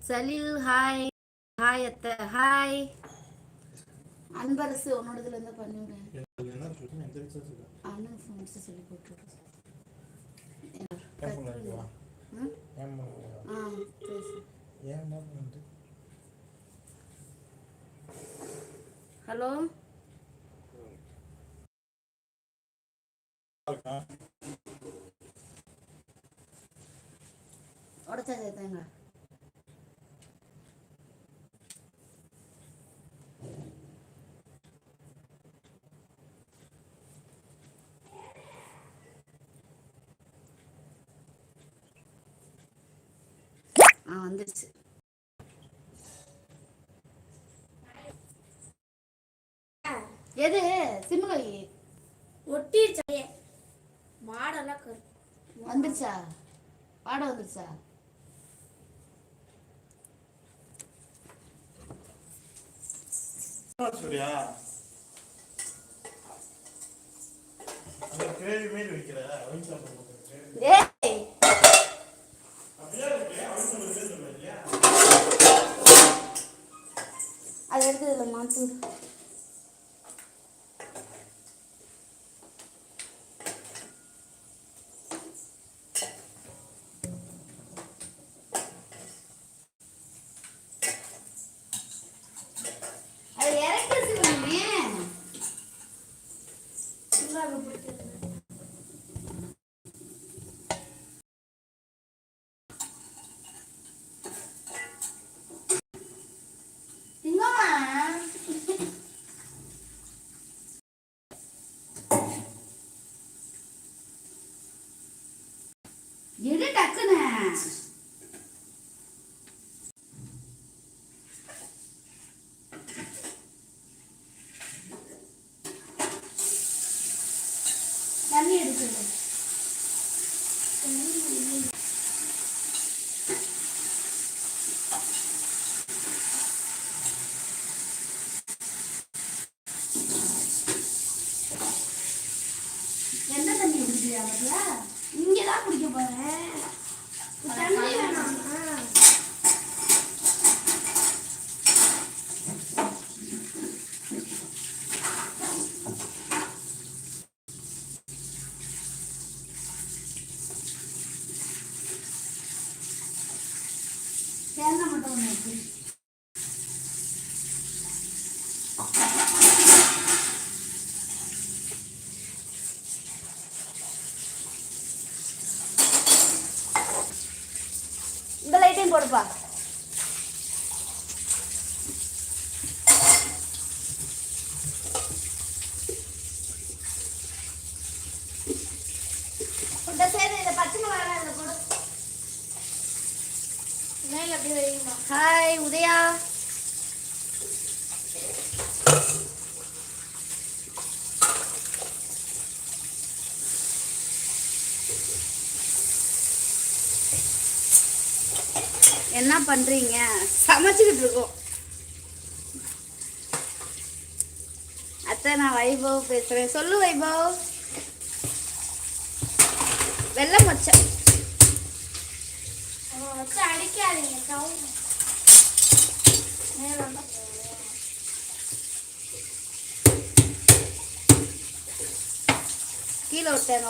Salil hi hi அத்தை. Hi Anbarasu உன்னோடதுல இருந்தா விஷயத்துக்கு அண்ணன் ஃபோன்ஸ் சொல்லி போட்டு ஹலோ? உடச்சா சேர்த்தாங்க ஆ வந்துருச்சு எது? சிம்ல வை. ஒட்டிருச்சே மாடெல்லாம் கரு. வந்துருச்சா? பாடம் வந்துருச்சா? சூர்யா? கிரேவி மீன் வைக்கிற. அவிஞ்சா ஏய்! அப்படியே எடுத்து இதில் மாற்று 7 dakika? ஹாய் உதயா. என்ன பண்றீங்க? சமைச்சுக்கிட்டு இருக்கோம். அத்தை நான் வைபவ் பேசுறேன். சொல்லு வைபவ். வெள்ளம் வச்சேன் அவன் வச்சு அடிக்காதீங்க சவுண்ட் மேல வந்தா கீழே விட்டாங்க இதாக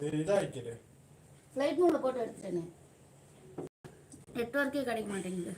வைக்கிற ஃப்ளைட் மூடில் போட்டு எடுத்துட்டேனே. நெட்ஒர்க்கே கிடைக்க மாட்டேங்குது.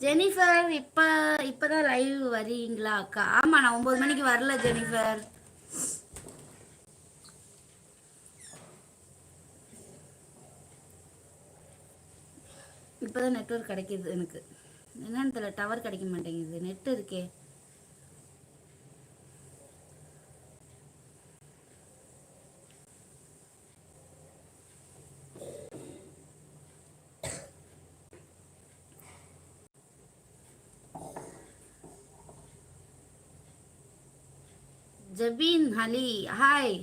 ஜெனிஃபர் இப்போ இப்போதான் லைவ் வரீங்களா அக்கா? ஆமாம் நான் ஒம்பது மணிக்கு வரல ஜெனிஃபர். இப்போதான் நெட்வொர்க் கிடைக்கிது எனக்கு. என்னன்னு தெரியல டவர் கிடைக்க மாட்டேங்குது. நெட் இருக்கே. ஜபீன் அலி ஹாய்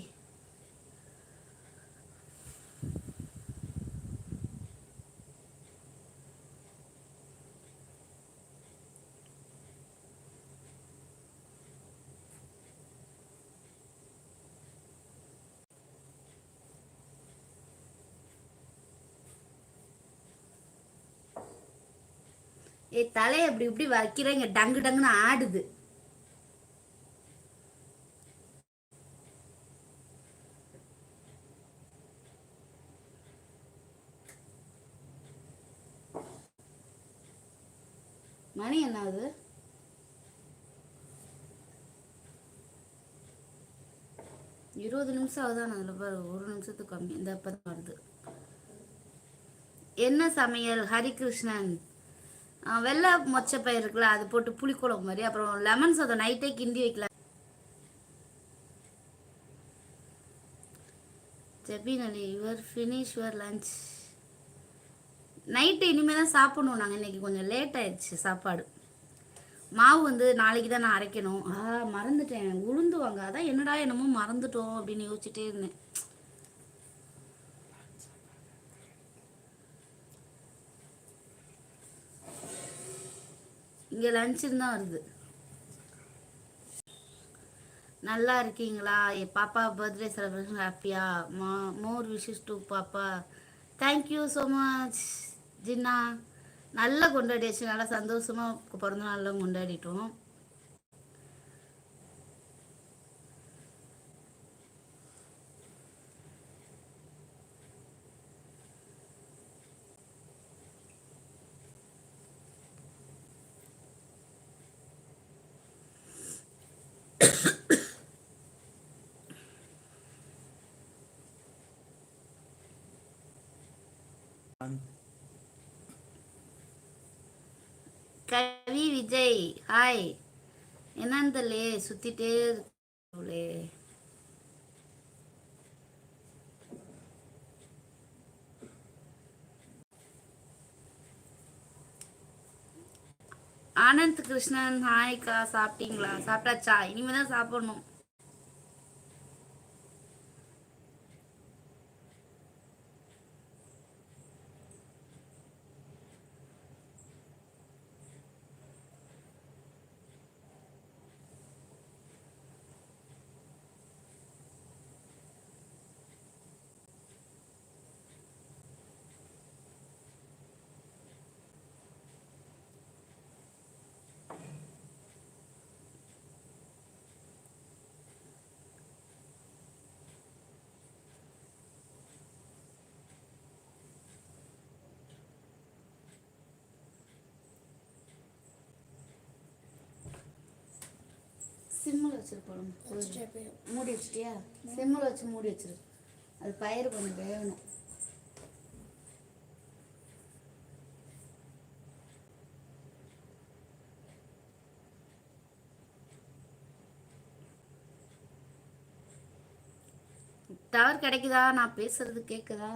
ஏ தலையை இப்படி இப்படி வைக்கிறேங்க. டங்கு டங்குன்னு ஆடுது. மணி என்ன ஆகுது இருபது நிமிஷம் ஆகுதான் அதில் பாரு ஒரு நிமிஷத்துக்கு கம்மி. இந்த அப்போ தான் வருது. என்ன சமையல்? ஹரிகிருஷ்ணன். வெள்ளை மொச்சப்பயிர் இருக்குல்ல அது போட்டு புளிக்குழம்பு மாதிரி. அப்புறம் லெமன் சாதம் நைட்டே கிண்டி வைக்கலாம் Jabin Ali your finish your lunch night இனிமேல் தான் சாப்பிடணும். நாங்கள் இன்னைக்கு கொஞ்சம் லேட் ஆயிடுச்சு சாப்பாடு. மாவு வந்து நாளைக்கு தான் நான் அரைக்கணும். ஆ மறந்துட்டேன். உளுந்துவாங்க. அதான் என்னடா என்னமோ மறந்துட்டோம் அப்படின்னு யோசிச்சுட்டே இருந்தேன். இங்கே லஞ்சுன்னு தான் வருது. நல்லா இருக்கீங்களா? என் பாப்பா பர்த்டே செலிப்ரேஷன் ஹாப்பியா மா மோர் விஷஸ் டு பாப்பா. தேங்க்யூ ஸோ மச் ஜின்னா நல்லா கொண்டாடியாச்சு நல்லா சந்தோஷமாக பிறந்த நாள்லாம் கொண்டாடிட்டோம். கவி விஜய் ஹாய். என்னந்தலே சுத்திட்டே இருக்கே. ஆனந்த் கிருஷ்ணன் ஹாய்க்கா. சாப்பிட்டீங்களா? சாப்பிட்டாச்சா? இனிமேதான் சாப்பிடணும் சிம்மில் வச்சிருப்போம். மூடி வச்சுட்டியா? சிம்மில் வச்சு மூடி வச்சிரு. அது பயிர் கொஞ்சம் வேகணும். டவர் கிடைக்குதா? நான் பேசுறது கேட்குதா